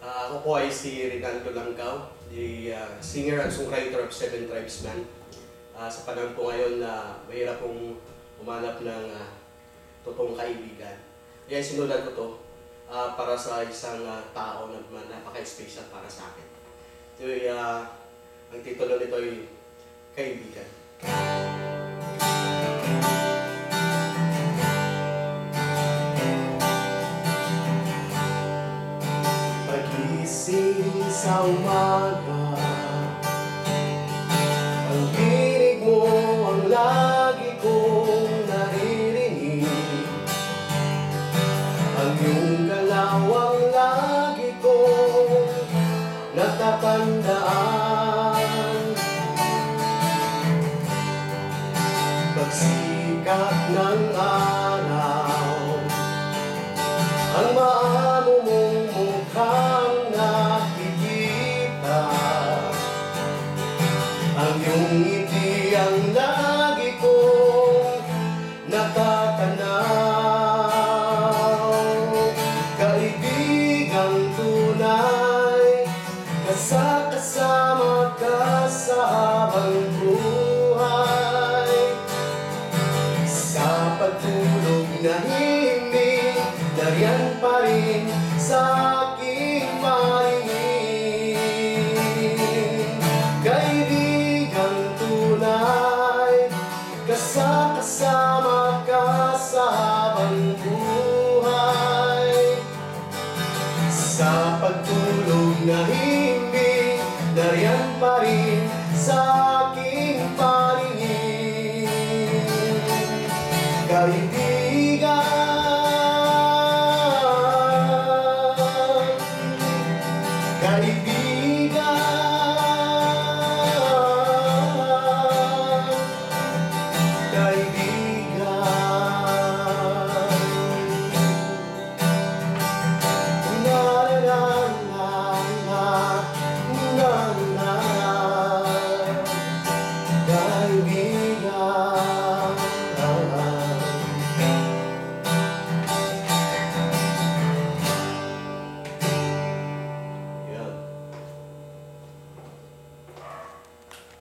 Ah, ako po ay si Rinaldo Langkaw, the ah, singer at songwriter of Seven Tribesmen. Ah, sa panahon po ngayon na mahirap pong umanap ng ah, totoong kaibigan. Kaya sinulat ko to ah, para sa isang ah, tao na na napaka-special para sa akin. Ito ay, ah, ang titulo nito ay Kaibigan. Sa umaga. Ang tinig mo ang lagi kong naririnig. Ang iyong galaw ang lagi kong natatandaan. Pagsikat ng araw Ang maamo mong mukhang Ang iyong ngiti lagi kong natatanaw. Kaibigang tunay Kasakasama ka sa habang buhay. Sa pagtulog na himig Nariyan pa rin sa Nariyan pa rin sa aking paningin Kaibigan Kaibigan